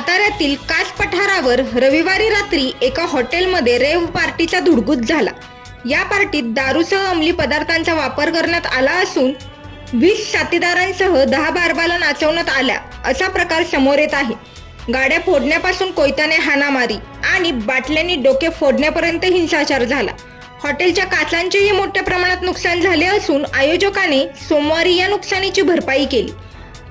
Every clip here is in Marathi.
साताऱ्यातील कास पठारावर रविवारी रात्री एका हॉटेलमध्ये रेव पार्टीचा धुडगूस झाला. या पार्टीत दारूसह अंमली पदार्थांचा वापर करण्यात आला असून वीस साथीदारांसह दहा बारबाला नाचवण्यात आल्या असा प्रकार समोर येत आहे. गाड्या फोडण्यापासून कोयत्याने हाणामारी आणि बाटल्यांनी डोके फोडण्यापर्यंत हिंसाचार झाला. हॉटेलच्या काचांचेही मोठ्या प्रमाणात नुकसान झाले असून आयोजकाने सोमवारी या नुकसानीची भरपाई केली.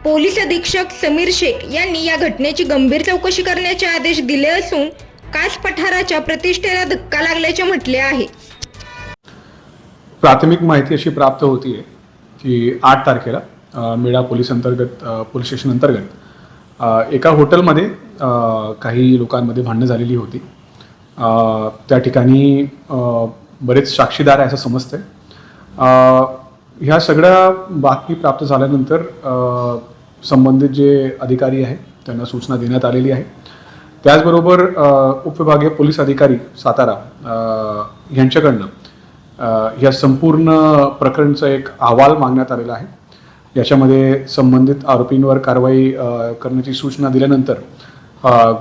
पोलीस अधीक्षक समीर शेख यांनी या घटनेची गंभीर चौकशी करण्याचे आदेश दिले असून कास पठाराच्या प्रतिष्ठेला धक्का लागल्याचे म्हटले आहे. प्राथमिक माहिती अशी प्राप्त होती आहे की आठ तारखेला मेळा पोलीस अंतर्गत पोलीस स्टेशन अंतर्गत एका हॉटेलमध्ये काही लोकांमध्ये भांडणं झालेली होती. त्या ठिकाणी बरेच साक्षीदार आहे असं समजतंय. ह्या सगळ्या बातमी प्राप्त झाल्यानंतर संबंधित जे अधिकारी आहे त्यांना सूचना देण्यात आलेली आहे. त्याचबरोबर उपविभागीय पोलीस अधिकारी सातारा यांच्याकडनं या संपूर्ण प्रकरणचा एक अहवाल मागण्यात आलेला आहे. याच्यामध्ये संबंधित आरोपींवर कारवाई करण्याची सूचना दिल्यानंतर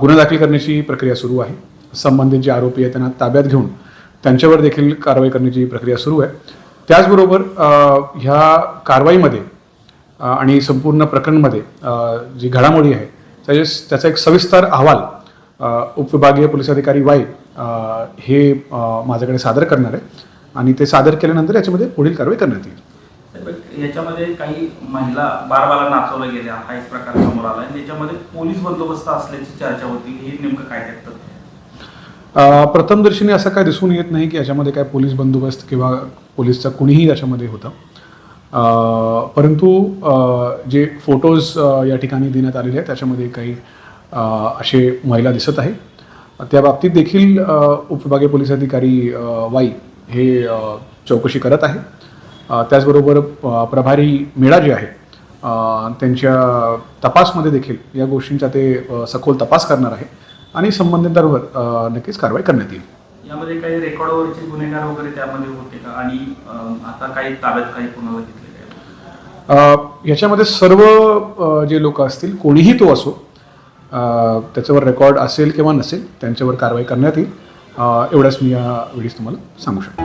गुन्हा दाखल करण्याची प्रक्रिया सुरू आहे. संबंधित जे आरोपी आहेत त्यांना ताब्यात घेऊन त्यांच्यावर देखील कारवाई करण्याची प्रक्रिया सुरू आहे. त्याचबरोबर ह्या कारवाईमध्ये आणि संपूर्ण प्रकरणमध्ये जी घडामोडी आहे त्याचे त्याचा एक सविस्तर अहवाल उपविभागीय पोलीस अधिकारी वाई हे माझ्याकडे सादर करणार आहे. आणि ते सादर केल्यानंतर याच्यामध्ये पुढील कारवाई करण्यात येईल. याच्यामध्ये काही महिला बारबाला नाचवल्या गेल्या हा एक प्रकार समोर आला आणि त्याच्यामध्ये पोलीस बंदोबस्त असल्याची चर्चा होती. हे नेमकं काय त्यात प्रथमदर्शनी असं काय दिसून येत नाही की याच्यामध्ये काय पोलीस बंदोबस्त किंवा पोलीसचा कुणीही याच्यामध्ये होतं. परंतु जे फोटोज या ठिकाणी देण्यात आलेले आहेत त्याच्यामध्ये काही असे महिला दिसत आहे त्या बाबतीत देखील उपविभागीय पोलीस अधिकारी वाई हे चौकशी करत आहे त्याचबरोबर प्रभारी मेळा जे आहे त्यांच्या तपासमध्ये देखील या गोष्टींचा ते सखोल तपास करणार आहे. आणि संबंधितांवर नक्कीच कारवाई करण्यात येईल. यामध्ये काही रेकॉर्डवरचे गुन्हेगार वगैरे त्यामध्ये होते का? आणि आता काही ताब्यात काही कुणाला घेतले याच्यामध्ये सर्व जे लोक असतील कोणीही तो असो त्याच्यावर रेकॉर्ड असेल किंवा नसेल त्यांच्यावर कारवाई करण्यात येईल. एवढंच मी या वेळीस तुम्हाला सांगू शकतो.